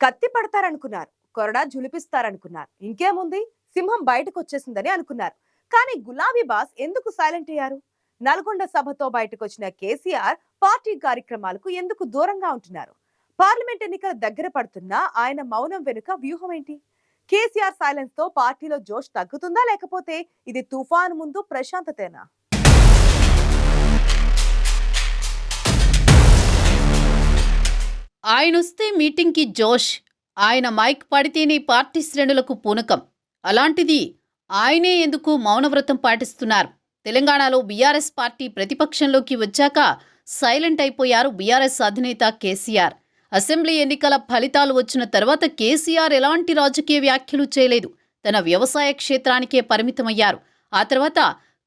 కత్తి పడతారనుకున్నారు కొరడా జులిపిస్తారనుకున్నారు ఇంకేముంది? సింహం బయటకు వచ్చేసిందని అనుకున్నారు. కానీ గులాబీ బాస్ ఎందుకు సైలెంట్ అయ్యారు? నల్గొండ సభతో బయటకు వచ్చిన కేసీఆర్ పార్టీ కార్యక్రమాలకు ఎందుకు దూరంగా ఉంటున్నారు? పార్లమెంట్ ఎన్నికలు దగ్గర పడుతున్నా ఆయన మౌనం వెనుక వ్యూహం ఏంటి కేసీఆర్ సైలెన్స్తో పార్టీలో జోష్ తగ్గుతుందా లేకపోతే ఇది తుఫాను ముందు ప్రశాంతతేనా? ఆయనొస్తే మీటింగ్కి జోష్. ఆయన మైక్ పడితేనే పార్టీ శ్రేణులకు పూనకం. అలాంటిది ఆయనే ఎందుకు మౌనవ్రతం పాటిస్తున్నారు? తెలంగాణలో బీఆర్ఎస్ పార్టీ ప్రతిపక్షంలోకి వచ్చాక సైలెంట్ అయిపోయారు బీఆర్ఎస్ అధినేత కేసీఆర్. అసెంబ్లీ ఎన్నికల ఫలితాలు వచ్చిన తర్వాత కేసీఆర్ ఎలాంటి రాజకీయ వ్యాఖ్యలు చేయలేదు. తన వ్యవసాయ క్షేత్రానికే పరిమితమయ్యారు. ఆ తర్వాత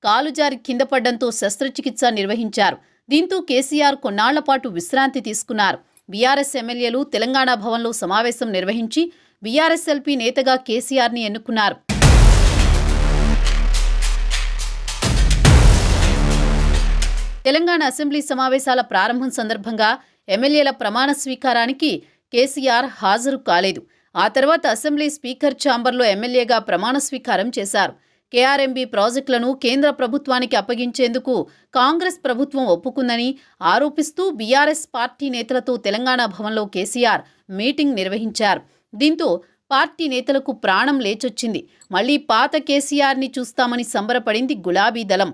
కాలు జారి కింద పడ్డంతో శస్త్రచికిత్స నిర్వహించారు. దీంతో కేసీఆర్ కొన్నాళ్ళ పాటు విశ్రాంతి తీసుకున్నారు. బీఆర్ఎస్ ఎమ్మెల్యేలు తెలంగాణ భవన్లో సమావేశం నిర్వహించి బీఆర్ఎస్ ఎల్పీ నేతగా కేసీఆర్ని ఎన్నుకున్నారు. తెలంగాణ అసెంబ్లీ సమావేశాల ప్రారంభం సందర్భంగా ఎమ్మెల్యేల ప్రమాణ స్వీకారానికి కేసీఆర్ హాజరు కాలేదు. ఆ తర్వాత అసెంబ్లీ స్పీకర్ ఛాంబర్లో ఎమ్మెల్యేగా ప్రమాణ స్వీకారం చేశారు. కేఆర్ఎంబీ ప్రాజెక్టులను కేంద్ర ప్రభుత్వానికి అప్పగించేందుకు కాంగ్రెస్ ప్రభుత్వం ఒప్పుకుందని ఆరోపిస్తూ బీఆర్ఎస్ పార్టీ నేతలతో తెలంగాణ భవన్లో కేసీఆర్ మీటింగ్ నిర్వహించారు. దీంతో పార్టీ నేతలకు ప్రాణం లేచొచ్చింది. మళ్ళీ పాత కేసీఆర్ని చూస్తామని సంబరపడింది గులాబీ దళం.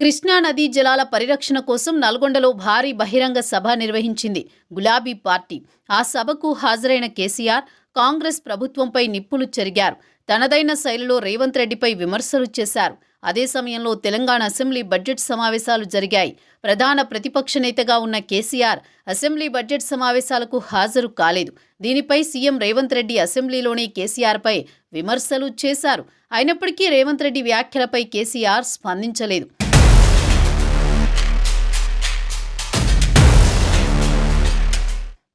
కృష్ణా నదీ జలాల పరిరక్షణ కోసం నల్గొండలో భారీ బహిరంగ సభ నిర్వహించింది గులాబీ పార్టీ. ఆ సభకు హాజరైన కేసీఆర్ కాంగ్రెస్ ప్రభుత్వంపై నిప్పులు చెరిగారు. తనదైన శైలిలో రేవంత్ రెడ్డిపై విమర్శలు చేశారు. అదే సమయంలో తెలంగాణ అసెంబ్లీ బడ్జెట్ సమావేశాలు జరిగాయి. ప్రధాన ప్రతిపక్ష నేతగా ఉన్న కేసీఆర్ అసెంబ్లీ బడ్జెట్ సమావేశాలకు హాజరు కాలేదు. దీనిపై సీఎం రేవంత్ రెడ్డి అసెంబ్లీలోనే కేసీఆర్పై విమర్శలు చేశారు. అయినప్పటికీ రేవంత్ రెడ్డి వ్యాఖ్యలపై కేసీఆర్ స్పందించలేదు.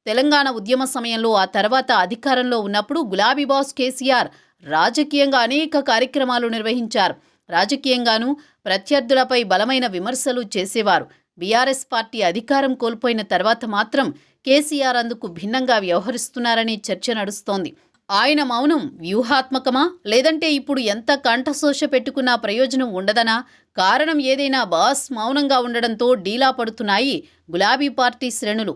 తెలంగాణ ఉద్యమ సమయంలో ఆ తర్వాత అధికారంలో ఉన్నప్పుడు గులాబీ బాస్ కేసీఆర్ రాజకీయంగా అనేక కార్యక్రమాలు నిర్వహించారు. రాజకీయంగానూ ప్రత్యర్థులపై బలమైన విమర్శలు చేసేవారు. బీఆర్ఎస్ పార్టీ అధికారం కోల్పోయిన తర్వాత మాత్రం కేసీఆర్ అందుకు భిన్నంగా వ్యవహరిస్తున్నారని చర్చ నడుస్తోంది. ఆయన మౌనం వ్యూహాత్మకమా? లేదంటే ఇప్పుడు ఎంత కంఠశోష పెట్టుకున్నా ప్రయోజనం ఉండదనా? కారణం ఏదైనా బాస్ మౌనంగా ఉండడంతో డీలా పడుతున్నాయి గులాబీ పార్టీ శ్రేణులు.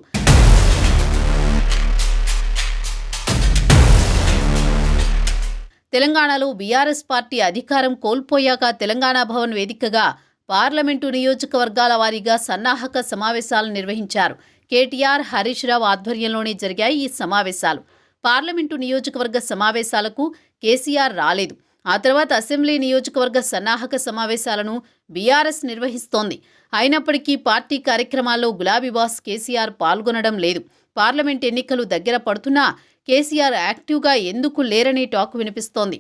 తెలంగాణలో బీఆర్ఎస్ పార్టీ అధికారం కోల్పోయాక తెలంగాణ భవన్ వేదికగా పార్లమెంటు నియోజకవర్గాల వారీగా సన్నాహక సమావేశాలు నిర్వహించారు. కేటీఆర్ హరీష్ రావు ఆధ్వర్యంలోనే జరిగాయి ఈ సమావేశాలు. పార్లమెంటు నియోజకవర్గ సమావేశాలకు కేసీఆర్ రాలేదు. ఆ తర్వాత అసెంబ్లీ నియోజకవర్గ సన్నాహక సమావేశాలను బీఆర్ఎస్ నిర్వహిస్తోంది. అయినప్పటికీ పార్టీ కార్యక్రమాల్లో గులాబీ బాస్ కేసీఆర్ పాల్గొనడం లేదు. పార్లమెంట్ ఎన్నికలు దగ్గర పడుతున్నా కేసీఆర్ యాక్టివ్గా ఎందుకు లేరనే టాక్ వినిపిస్తోంది.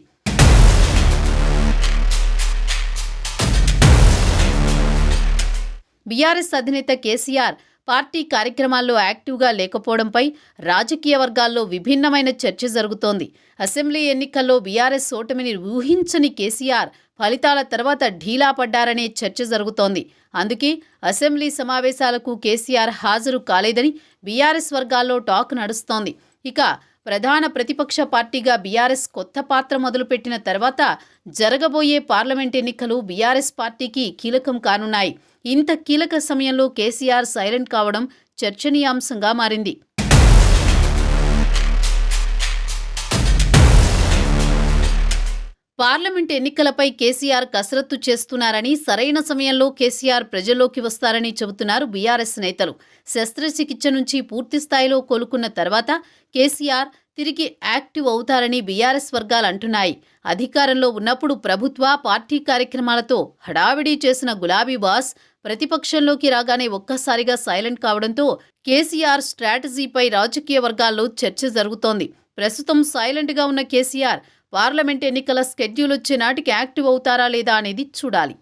బీఆర్ఎస్ అధినేత కేసీఆర్ పార్టీ కార్యక్రమాల్లో యాక్టివ్గా లేకపోవడంపై రాజకీయ వర్గాల్లో విభిన్నమైన చర్చ జరుగుతోంది. అసెంబ్లీ ఎన్నికల్లో బీఆర్ఎస్ ఓటమిని ఊహించని కేసీఆర్ ఫలితాల తర్వాత ఢీలా పడ్డారనే చర్చ జరుగుతోంది. అందుకే అసెంబ్లీ సమావేశాలకు కేసీఆర్ హాజరు కాలేదని బీఆర్ఎస్ వర్గాల్లో టాక్ నడుస్తోంది. ఇక ప్రధాన ప్రతిపక్ష పార్టీగా బీఆర్ఎస్ కొత్త పాత్ర మొదలుపెట్టిన తర్వాత జరగబోయే పార్లమెంట్ ఎన్నికలు బీఆర్ఎస్ పార్టీకి కీలకం కానున్నాయి. ఇంత కీలక సమయంలో కేసీఆర్ సైలెంట్ కావడం చర్చనీయాంశంగా మారింది. పార్లమెంట్ ఎన్నికలపై కేసీఆర్ కసరత్తు చేస్తున్నారని సరైన సమయంలో కేసీఆర్ ప్రజల్లోకి వస్తారని చెబుతున్నారు బీఆర్ఎస్ నేతలు. శస్త్రచికిత్స నుంచి పూర్తి స్థాయిలో కోలుకున్న తర్వాత కేసీఆర్ తిరిగి యాక్టివ్ అవుతారని బీఆర్ఎస్ వర్గాలు అంటున్నాయి. అధికారంలో ఉన్నప్పుడు ప్రభుత్వ పార్టీ కార్యక్రమాలతో హడావిడి చేసిన గులాబీ బాస్ ప్రతిపక్షంలోకి రాగానే ఒక్కసారిగా సైలెంట్ కావడంతో కేసీఆర్ స్ట్రాటజీపై రాజకీయ వర్గాల్లో చర్చ జరుగుతోంది. ప్రస్తుతం సైలెంట్గా ఉన్న కేసీఆర్ పార్లమెంట్ ఎన్నికల స్కెడ్యూల్ వచ్చే నాటికి యాక్టివ్ అవుతారా లేదా అనేది చూడాలి.